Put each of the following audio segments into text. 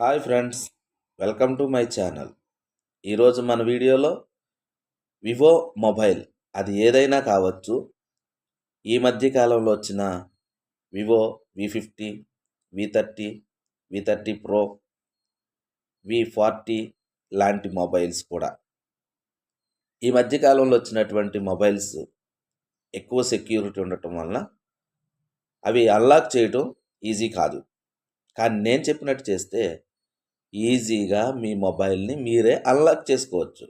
Hi friends welcome to my channel. ఈరోజు మన వీడియోలో వివో మొబైల్ అది ఏదైనా కావచ్చు. ఈ మధ్య కాలంలో వచ్చిన Vivo V fifty V thirty V thirty pro V forty లాంటి మొబైల్స్ కూడా. ఈ మధ్య కాలంలో వచ్చినటువంటి మొబైల్స్ ఎక్కువ సెక్యూరిటీ ఉండటం వలన అవి అన్లాక్ చేయటం ఈజీ కాదు. కానీ నేను చెప్పినట్టు చేస్తే ఈజీగా మీ మొబైల్ని మీరే అన్లాక్ చేసుకోవచ్చు.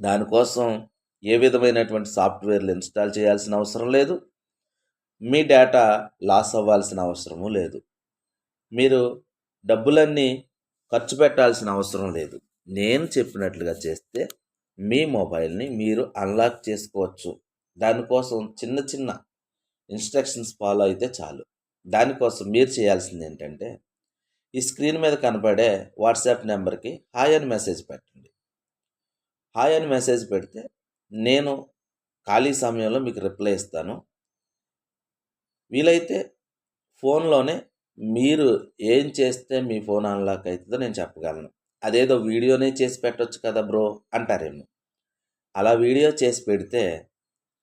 దానికోసం ఏ విధమైనటువంటి సాఫ్ట్వేర్లు ఇన్స్టాల్ చేయాల్సిన అవసరం లేదు. మీ డేటా లాస్ అవ్వాల్సిన అవసరము లేదు. మీరు డబ్బులన్నీ ఖర్చు పెట్టాల్సిన అవసరం లేదు. నేను చెప్పినట్లుగా చేస్తే మీ మొబైల్ని మీరు అన్లాక్ చేసుకోవచ్చు. దానికోసం చిన్న చిన్న ఇన్స్ట్రక్షన్స్ ఫాలో అయితే చాలు. దానికోసం మీరు చేయాల్సింది ఏంటంటే ఈ స్క్రీన్ మీద కనపడే వాట్సాప్ నెంబర్కి హాయ్ అని మెసేజ్ పెట్టండి. హాయ్ అని మెసేజ్ పెడితే నేను ఖాళీ సమయంలో మీకు రిప్లై ఇస్తాను. వీలైతే ఫోన్లోనే మీరు ఏం చేస్తే మీ ఫోన్ అన్లాక్ అవుతుందో నేను చెప్పగలను. అదేదో వీడియోనే చేసి పెట్టవచ్చు కదా బ్రో అంటారేమో. అలా వీడియో చేసి పెడితే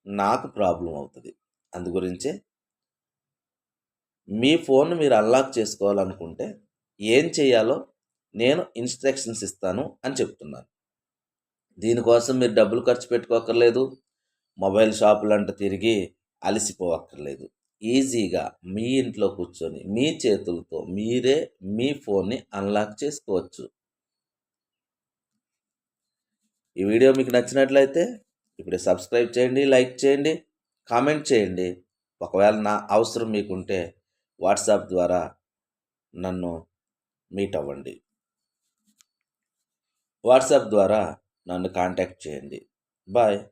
నాకు ప్రాబ్లం అవుతుంది. అందు గురించే మీ ఫోన్ మీరు అన్లాక్ చేసుకోవాలనుకుంటే ఏం చేయాలో నేను ఇన్స్ట్రక్షన్స్ ఇస్తాను అని చెప్తున్నాను. దీనికోసం మీరు డబ్బులు ఖర్చు పెట్టుకోకర్లేదు మొబైల్ షాపులంట తిరిగి అలసిపోవక్కర్లేదు. ఈజీగా మీ ఇంట్లో కూర్చొని మీ చేతులతో మీరే మీ ఫోన్ని అన్లాక్ చేసుకోవచ్చు. ఈ వీడియో మీకు నచ్చినట్లయితే ఇప్పుడే సబ్స్క్రైబ్ చేయండి లైక్ చేయండి కామెంట్ చేయండి. ఒకవేళ నా అవసరం మీకుంటే వాట్సాప్ ద్వారా నన్ను మీట్ అవ్వండి. వాట్సాప్ ద్వారా నన్ను కాంటాక్ట్ చేయండి. బాయ్.